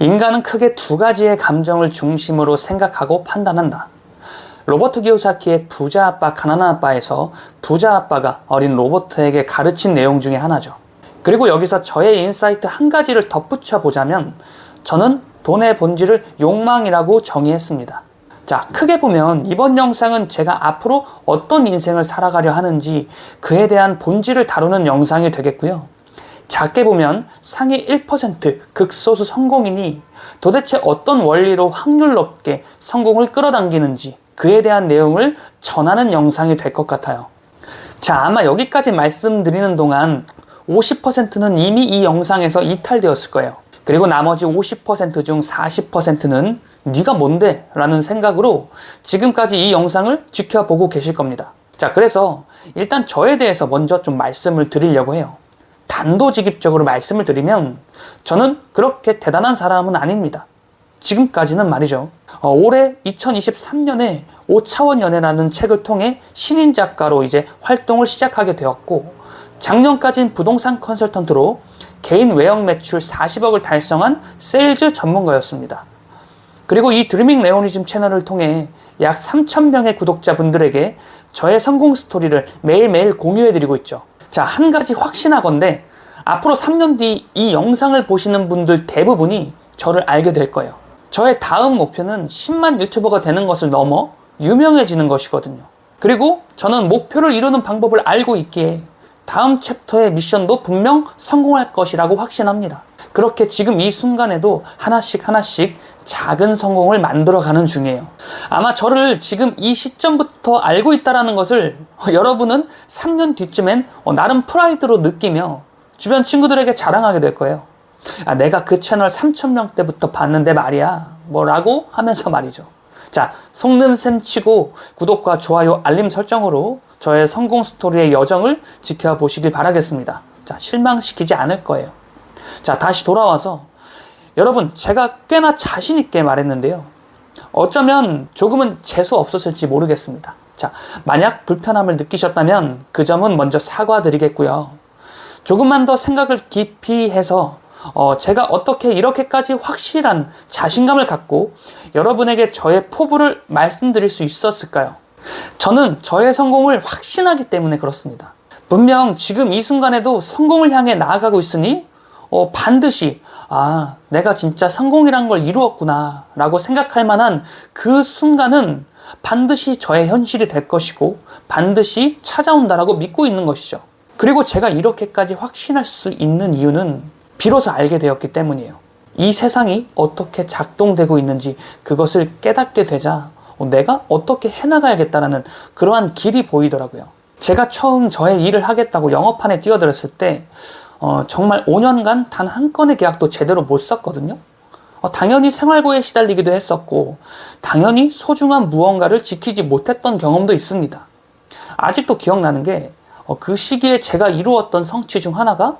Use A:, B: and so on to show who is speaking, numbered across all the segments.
A: 인간은 크게 두 가지의 감정을 중심으로 생각하고 판단한다. 로버트 기요사키의 부자 아빠, 가난한 아빠에서 부자 아빠가 어린 로버트에게 가르친 내용 중에 하나죠. 그리고 여기서 저의 인사이트 한 가지를 덧붙여 보자면 저는 돈의 본질을 욕망이라고 정의했습니다. 자, 크게 보면 이번 영상은 제가 앞으로 어떤 인생을 살아가려 하는지 그에 대한 본질을 다루는 영상이 되겠고요. 작게 보면 상위 1% 극소수 성공인이 도대체 어떤 원리로 확률 높게 성공을 끌어당기는지 그에 대한 내용을 전하는 영상이 될 것 같아요. 자, 아마 여기까지 말씀드리는 동안 50%는 이미 이 영상에서 이탈되었을 거예요. 그리고 나머지 50%중 40%는 네가 뭔데? 라는 생각으로 지금까지 이 영상을 지켜보고 계실 겁니다. 자, 그래서 일단 저에 대해서 먼저 좀 말씀을 드리려고 해요. 단도직입적으로 말씀을 드리면 저는 그렇게 대단한 사람은 아닙니다. 지금까지는 말이죠. 어, 올해 2023년에 5차원 연애라는 책을 통해 신인 작가로 이제 활동을 시작하게 되었고 작년까진 부동산 컨설턴트로 개인 외형 매출 40억을 달성한 세일즈 전문가였습니다. 그리고 이 드리밍 레오니즘 채널을 통해 약 3,000명의 구독자분들에게 저의 성공 스토리를 매일매일 공유해드리고 있죠. 자, 한 가지 확신하건데 앞으로 3년 뒤 이 영상을 보시는 분들 대부분이 저를 알게 될 거예요. 저의 다음 목표는 10만 유튜버가 되는 것을 넘어 유명해지는 것이거든요. 그리고 저는 목표를 이루는 방법을 알고 있기에 다음 챕터의 미션도 분명 성공할 것이라고 확신합니다. 그렇게 지금 이 순간에도 하나씩 하나씩 작은 성공을 만들어가는 중이에요. 아마 저를 지금 이 시점부터 알고 있다라는 것을 여러분은 3년 뒤쯤엔 어, 나름 프라이드로 느끼며 주변 친구들에게 자랑하게 될 거예요. 아, 내가 그 채널 3,000명 때부터 봤는데 말이야. 뭐라고 하면서 말이죠. 자, 속는셈 치고 구독과 좋아요, 알림 설정으로 저의 성공 스토리의 여정을 지켜보시길 바라겠습니다. 자, 실망시키지 않을 거예요. 자, 다시 돌아와서 여러분, 제가 꽤나 자신있게 말했는데요. 어쩌면 조금은 재수 없었을지 모르겠습니다. 자, 만약 불편함을 느끼셨다면 그 점은 먼저 사과드리겠고요. 조금만 더 생각을 깊이 해서 어, 제가 어떻게 이렇게까지 확실한 자신감을 갖고 여러분에게 저의 포부를 말씀드릴 수 있었을까요? 저는 저의 성공을 확신하기 때문에 그렇습니다. 분명 지금 이 순간에도 성공을 향해 나아가고 있으니 어, 반드시 아 내가 진짜 성공이란 걸 이루었구나 라고 생각할 만한 그 순간은 반드시 저의 현실이 될 것이고 반드시 찾아온다라고 믿고 있는 것이죠. 그리고 제가 이렇게까지 확신할 수 있는 이유는 비로소 알게 되었기 때문이에요. 이 세상이 어떻게 작동되고 있는지 그것을 깨닫게 되자 어, 내가 어떻게 해나가야겠다라는 그러한 길이 보이더라고요. 제가 처음 저의 일을 하겠다고 영업판에 뛰어들었을 때 어, 정말 5년간 단 한 건의 계약도 제대로 못 썼거든요. 어, 당연히 생활고에 시달리기도 했었고 당연히 소중한 무언가를 지키지 못했던 경험도 있습니다. 아직도 기억나는 게그 시기에 제가 이루었던 성취 중 하나가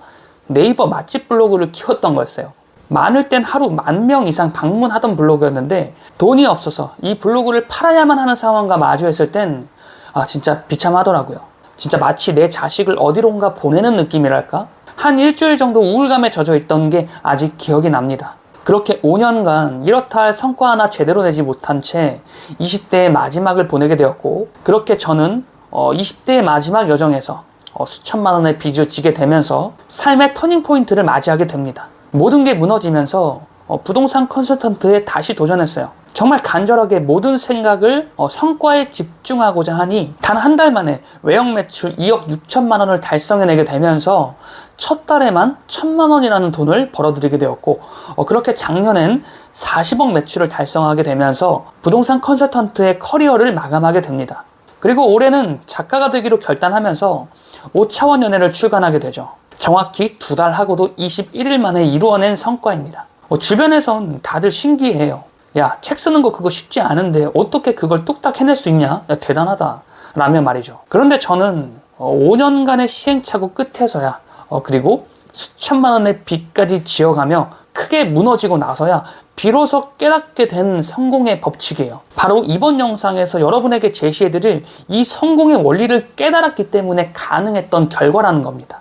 A: 네이버 맛집 블로그를 키웠던 거였어요. 많을 땐 하루 만 명 이상 방문하던 블로그였는데 돈이 없어서 이 블로그를 팔아야만 하는 상황과 마주했을 땐 아, 진짜 비참하더라고요. 진짜 마치 내 자식을 어디론가 보내는 느낌이랄까? 한 일주일 정도 우울감에 젖어 있던 게 아직 기억이 납니다. 그렇게 5년간 이렇다 할 성과 하나 제대로 내지 못한 채 20대의 마지막을 보내게 되었고, 그렇게 저는 어, 20대의 마지막 여정에서 어, 수천만 원의 빚을 지게 되면서 삶의 터닝 포인트를 맞이하게 됩니다. 모든 게 무너지면서 어, 부동산 컨설턴트에 다시 도전했어요. 정말 간절하게 모든 생각을 어, 성과에 집중하고자 하니 단 한 달 만에 외형 매출 2억 6천만 원을 달성해내게 되면서 첫 달에만 천만 원이라는 돈을 벌어들이게 되었고 어, 그렇게 작년엔 40억 매출을 달성하게 되면서 부동산 컨설턴트의 커리어를 마감하게 됩니다. 그리고 올해는 작가가 되기로 결단하면서 5차원 연애를 출간하게 되죠. 정확히 두 달 하고도 21일 만에 이루어낸 성과입니다. 어, 주변에선 다들 신기해요. 야, 책 쓰는 거 그거 쉽지 않은데 어떻게 그걸 뚝딱 해낼 수 있냐? 야, 대단하다. 라며 말이죠. 그런데 저는 어, 5년간의 시행착오 끝에서야, 어, 그리고 수천만 원의 빚까지 지어가며 크게 무너지고 나서야 비로소 깨닫게 된 성공의 법칙이에요. 바로 이번 영상에서 여러분에게 제시해드릴 이 성공의 원리를 깨달았기 때문에 가능했던 결과라는 겁니다.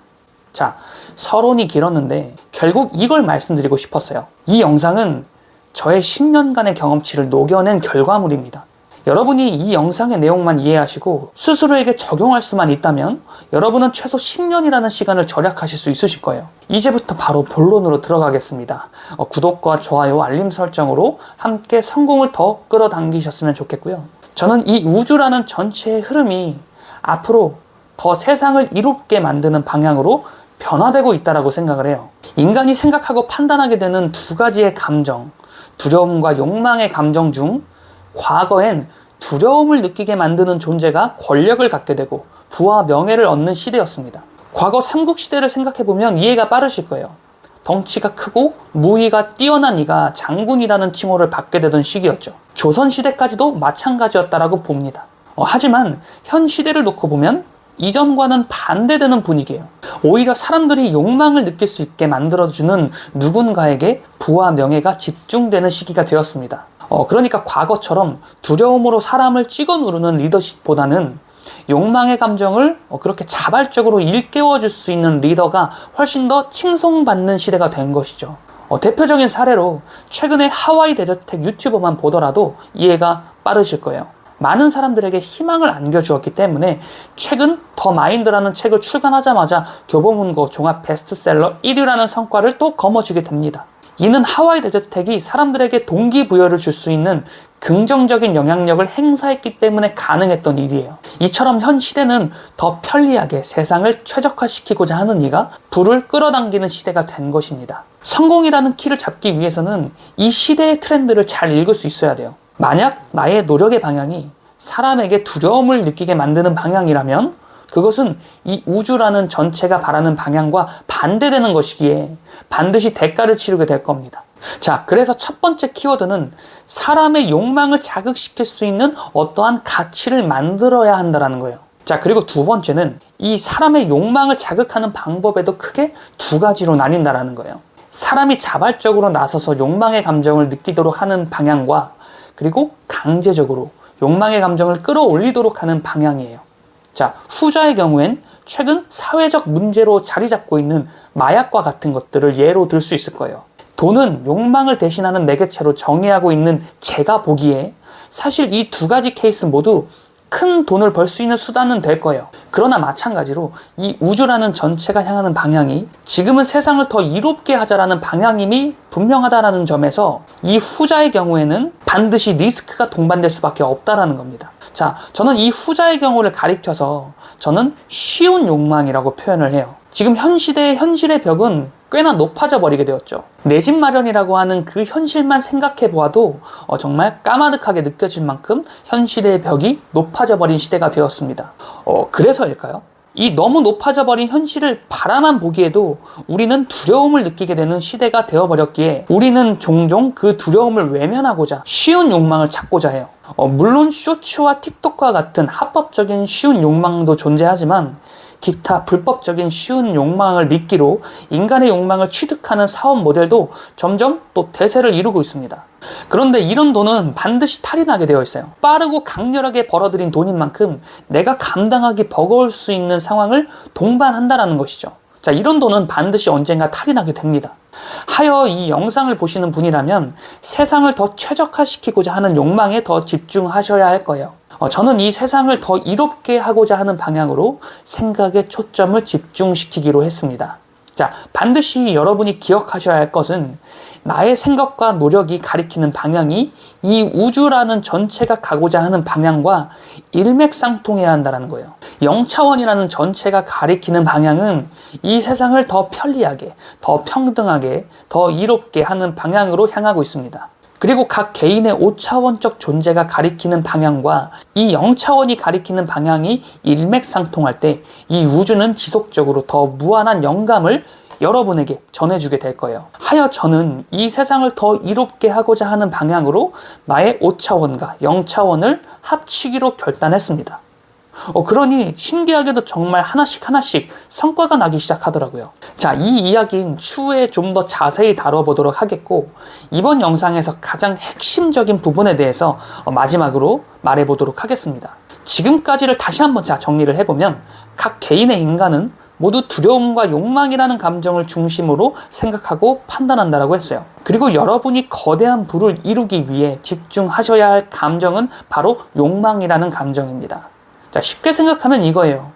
A: 자, 서론이 길었는데 결국 이걸 말씀드리고 싶었어요. 이 영상은 저의 10년간의 경험치를 녹여낸 결과물입니다. 여러분이 이 영상의 내용만 이해하시고 스스로에게 적용할 수만 있다면 여러분은 최소 10년이라는 시간을 절약하실 수 있으실 거예요. 이제부터 바로 본론으로 들어가겠습니다. 어, 구독과 좋아요, 알림 설정으로 함께 성공을 더 끌어당기셨으면 좋겠고요. 저는 이 우주라는 전체의 흐름이 앞으로 더 세상을 이롭게 만드는 방향으로 변화되고 있다라고 생각을 해요. 인간이 생각하고 판단하게 되는 두 가지의 감정, 두려움과 욕망의 감정 중 과거엔 두려움을 느끼게 만드는 존재가 권력을 갖게 되고 부와 명예를 얻는 시대였습니다. 과거 삼국시대를 생각해보면 이해가 빠르실 거예요. 덩치가 크고 무의가 뛰어난 이가 장군이라는 칭호를 받게 되던 시기였죠. 조선시대까지도 마찬가지였다라고 봅니다. 어, 하지만 현 시대를 놓고 보면 이전과는 반대되는 분위기예요. 오히려 사람들이 욕망을 느낄 수 있게 만들어주는 누군가에게 부와 명예가 집중되는 시기가 되었습니다. 어, 그러니까 과거처럼 두려움으로 사람을 찍어 누르는 리더십보다는 욕망의 감정을 어, 그렇게 자발적으로 일깨워 줄 수 있는 리더가 훨씬 더 칭송받는 시대가 된 것이죠. 어, 대표적인 사례로 최근에 하와이 대저택 유튜버만 보더라도 이해가 빠르실 거예요. 많은 사람들에게 희망을 안겨주었기 때문에 최근 더 마인드라는 책을 출간하자마자 교보문고 종합 베스트셀러 1위라는 성과를 또 거머쥐게 됩니다. 이는 하와이 대저택이 사람들에게 동기부여를 줄 수 있는 긍정적인 영향력을 행사했기 때문에 가능했던 일이에요. 이처럼 현 시대는 더 편리하게 세상을 최적화시키고자 하는 이가 불을 끌어당기는 시대가 된 것입니다. 성공이라는 키를 잡기 위해서는 이 시대의 트렌드를 잘 읽을 수 있어야 돼요. 만약 나의 노력의 방향이 사람에게 두려움을 느끼게 만드는 방향이라면 그것은 이 우주라는 전체가 바라는 방향과 반대되는 것이기에 반드시 대가를 치르게 될 겁니다. 자, 그래서 첫 번째 키워드는 사람의 욕망을 자극시킬 수 있는 어떠한 가치를 만들어야 한다라는 거예요. 자, 그리고 두 번째는 이 사람의 욕망을 자극하는 방법에도 크게 두 가지로 나뉜다라는 거예요. 사람이 자발적으로 나서서 욕망의 감정을 느끼도록 하는 방향과 그리고 강제적으로 욕망의 감정을 끌어올리도록 하는 방향이에요. 자, 후자의 경우엔 최근 사회적 문제로 자리 잡고 있는 마약과 같은 것들을 예로 들 수 있을 거예요. 돈은 욕망을 대신하는 매개체로 정의하고 있는 제가 보기에 사실 이 두 가지 케이스 모두 큰 돈을 벌 수 있는 수단은 될 거예요. 그러나 마찬가지로 이 우주라는 전체가 향하는 방향이 지금은 세상을 더 이롭게 하자라는 방향임이 분명하다라는 점에서 이 후자의 경우에는 반드시 리스크가 동반될 수밖에 없다라는 겁니다. 자, 저는 이 후자의 경우를 가리켜서 저는 쉬운 욕망이라고 표현을 해요. 지금 현 시대의 현실의 벽은 꽤나 높아져 버리게 되었죠. 내 집 마련이라고 하는 그 현실만 생각해 보아도 어, 정말 까마득하게 느껴질 만큼 현실의 벽이 높아져 버린 시대가 되었습니다. 어, 그래서일까요? 이 너무 높아져 버린 현실을 바라만 보기에도 우리는 두려움을 느끼게 되는 시대가 되어버렸기에 우리는 종종 그 두려움을 외면하고자 쉬운 욕망을 찾고자 해요. 어, 물론 쇼츠와 틱톡과 같은 합법적인 쉬운 욕망도 존재하지만 기타 불법적인 쉬운 욕망을 미끼로 인간의 욕망을 취득하는 사업 모델도 점점 또 대세를 이루고 있습니다. 그런데 이런 돈은 반드시 탈이 나게 되어 있어요. 빠르고 강렬하게 벌어들인 돈인 만큼 내가 감당하기 버거울 수 있는 상황을 동반한다라는 것이죠. 자, 이런 돈은 반드시 언젠가 탈이 나게 됩니다. 하여 이 영상을 보시는 분이라면 세상을 더 최적화시키고자 하는 욕망에 더 집중하셔야 할 거예요. 어, 저는 이 세상을 더 이롭게 하고자 하는 방향으로 생각의 초점을 집중시키기로 했습니다. 자, 반드시 여러분이 기억하셔야 할 것은 나의 생각과 노력이 가리키는 방향이 이 우주라는 전체가 가고자 하는 방향과 일맥상통해야 한다는 거예요. 영차원이라는 전체가 가리키는 방향은 이 세상을 더 편리하게, 더 평등하게, 더 이롭게 하는 방향으로 향하고 있습니다. 그리고 각 개인의 5차원적 존재가 가리키는 방향과 이 0차원이 가리키는 방향이 일맥상통할 때 이 우주는 지속적으로 더 무한한 영감을 여러분에게 전해주게 될 거예요. 하여 저는 이 세상을 더 이롭게 하고자 하는 방향으로 나의 5차원과 0차원을 합치기로 결단했습니다. 어, 그러니 신기하게도 정말 하나씩 하나씩 성과가 나기 시작하더라고요. 자, 이 이야기는 추후에 좀 더 자세히 다뤄보도록 하겠고, 이번 영상에서 가장 핵심적인 부분에 대해서 어, 마지막으로 말해보도록 하겠습니다. 지금까지를 다시 한번 자 정리를 해보면 각 개인의 인간은 모두 두려움과 욕망이라는 감정을 중심으로 생각하고 판단한다라고 했어요. 그리고 여러분이 거대한 부를 이루기 위해 집중하셔야 할 감정은 바로 욕망이라는 감정입니다. 자, 쉽게 생각하면 이거예요.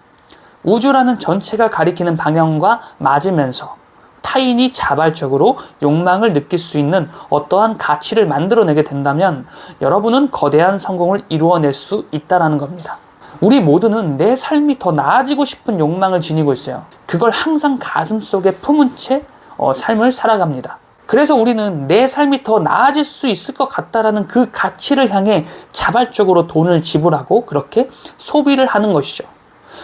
A: 우주라는 전체가 가리키는 방향과 맞으면서 타인이 자발적으로 욕망을 느낄 수 있는 어떠한 가치를 만들어내게 된다면 여러분은 거대한 성공을 이루어낼 수 있다라는 겁니다. 우리 모두는 내 삶이 더 나아지고 싶은 욕망을 지니고 있어요. 그걸 항상 가슴 속에 품은 채 어, 삶을 살아갑니다. 그래서 우리는 내 삶이 더 나아질 수 있을 것 같다라는 그 가치를 향해 자발적으로 돈을 지불하고 그렇게 소비를 하는 것이죠.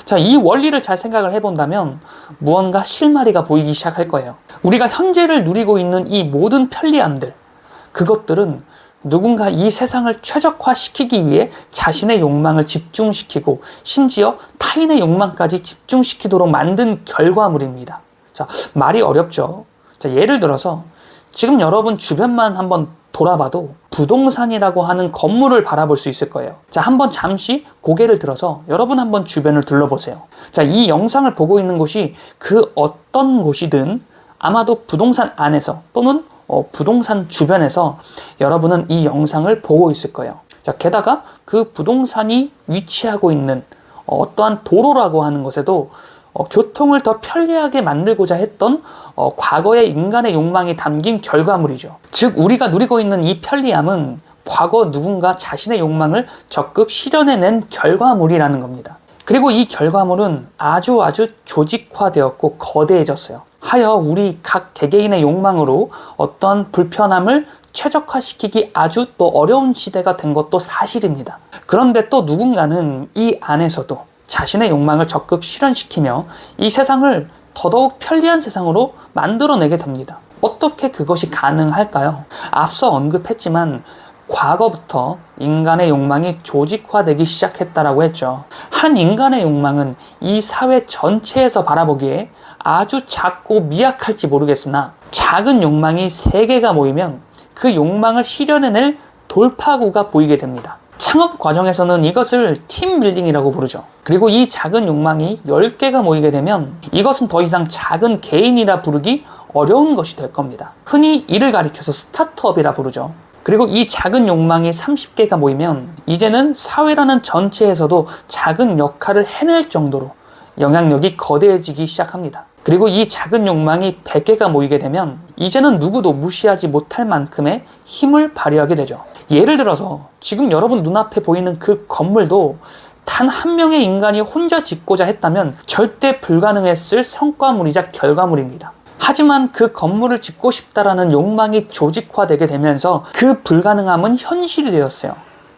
A: 자, 이 원리를 잘 생각을 해본다면 무언가 실마리가 보이기 시작할 거예요. 우리가 현재를 누리고 있는 이 모든 편리함들, 그것들은 누군가 이 세상을 최적화시키기 위해 자신의 욕망을 집중시키고 심지어 타인의 욕망까지 집중시키도록 만든 결과물입니다. 자, 말이 어렵죠. 자, 예를 들어서 지금 여러분 주변만 한번 돌아봐도 부동산이라고 하는 건물을 바라볼 수 있을 거예요. 자, 한번 잠시 고개를 들어서 여러분 한번 주변을 둘러보세요. 자, 이 영상을 보고 있는 곳이 그 어떤 곳이든 아마도 부동산 안에서 또는 어, 부동산 주변에서 여러분은 이 영상을 보고 있을 거예요. 자, 게다가 그 부동산이 위치하고 있는 어, 어떠한 도로라고 하는 것에도 어, 교통을 더 편리하게 만들고자 했던 어, 과거의 인간의 욕망이 담긴 결과물이죠. 즉, 우리가 누리고 있는 이 편리함은 과거 누군가 자신의 욕망을 적극 실현해낸 결과물이라는 겁니다. 그리고 이 결과물은 아주 아주 조직화되었고 거대해졌어요. 하여 우리 각 개개인의 욕망으로 어떤 불편함을 최적화시키기 아주 또 어려운 시대가 된 것도 사실입니다. 그런데 또 누군가는 이 안에서도 자신의 욕망을 적극 실현시키며 이 세상을 더더욱 편리한 세상으로 만들어내게 됩니다. 어떻게 그것이 가능할까요? 앞서 언급했지만 과거부터 인간의 욕망이 조직화되기 시작했다라고 했죠. 한 인간의 욕망은 이 사회 전체에서 바라보기에 아주 작고 미약할지 모르겠으나 작은 욕망이 세 개가 모이면 그 욕망을 실현해낼 돌파구가 보이게 됩니다. 창업 과정에서는 이것을 팀 빌딩이라고 부르죠. 그리고 이 작은 욕망이 10개가 모이게 되면 이것은 더 이상 작은 개인이라 부르기 어려운 것이 될 겁니다. 흔히 이를 가리켜서 스타트업이라 부르죠. 그리고 이 작은 욕망이 30개가 모이면 이제는 사회라는 전체에서도 작은 역할을 해낼 정도로 영향력이 거대해지기 시작합니다. 그리고 이 작은 욕망이 100개가 모이게 되면 이제는 누구도 무시하지 못할 만큼의 힘을 발휘하게 되죠. 예를 들어서 지금 여러분 눈앞에 보이는 그 건물도 단 한 명의 인간이 혼자 짓고자 했다면 절대 불가능했을 성과물이자 결과물입니다. 하지만 그 건물을 짓고 싶다라는 욕망이 조직화되게 되면서 그 불가능함은 현실이 되었어요.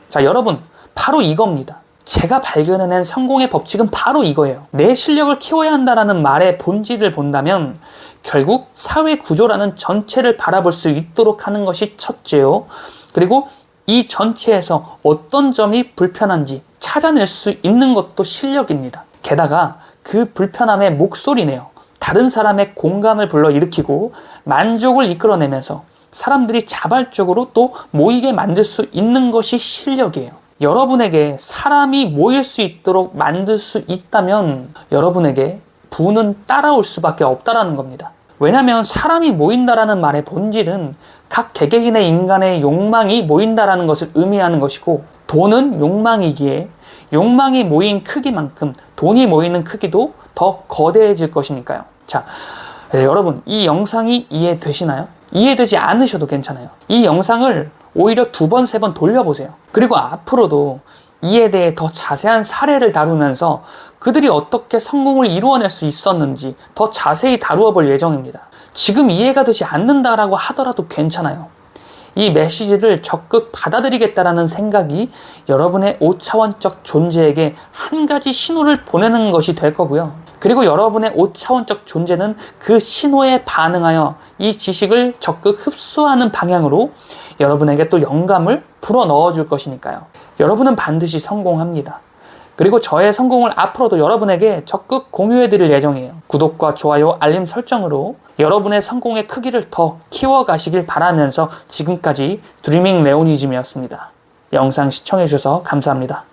A: 자, 여러분, 바로 이겁니다. 제가 발견해낸 성공의 법칙은 바로 이거예요. 내 실력을 키워야 한다라는 말의 본질을 본다면 결국 사회 구조라는 전체를 바라볼 수 있도록 하는 것이 첫째요. 그리고 이 전체에서 어떤 점이 불편한지 찾아낼 수 있는 것도 실력입니다. 게다가 그 불편함의 목소리네요. 다른 사람의 공감을 불러일으키고 만족을 이끌어내면서 사람들이 자발적으로 또 모이게 만들 수 있는 것이 실력이에요. 여러분에게 사람이 모일 수 있도록 만들 수 있다면 여러분에게 부는 따라올 수밖에 없다라는 겁니다. 왜냐하면 사람이 모인다라는 말의 본질은 각 개개인의 인간의 욕망이 모인다라는 것을 의미하는 것이고 돈은 욕망이기에 욕망이 모인 크기만큼 돈이 모이는 크기도 더 거대해질 것이니까요. 자, 네, 여러분 이 영상이 이해되시나요? 이해되지 않으셔도 괜찮아요. 이 영상을 오히려 두 번, 세 번 돌려보세요. 그리고 앞으로도 이에 대해 더 자세한 사례를 다루면서 그들이 어떻게 성공을 이루어낼 수 있었는지 더 자세히 다루어 볼 예정입니다. 지금 이해가 되지 않는다라고 하더라도 괜찮아요. 이 메시지를 적극 받아들이겠다라는 생각이 여러분의 5차원적 존재에게 한 가지 신호를 보내는 것이 될 거고요. 그리고 여러분의 5차원적 존재는 그 신호에 반응하여 이 지식을 적극 흡수하는 방향으로 여러분에게 또 영감을 불어 넣어 줄 것이니까요. 여러분은 반드시 성공합니다. 그리고 저의 성공을 앞으로도 여러분에게 적극 공유해 드릴 예정이에요. 구독과 좋아요, 알림 설정으로 여러분의 성공의 크기를 더 키워가시길 바라면서 지금까지 드리밍 레오니즘이었습니다. 영상 시청해 주셔서 감사합니다.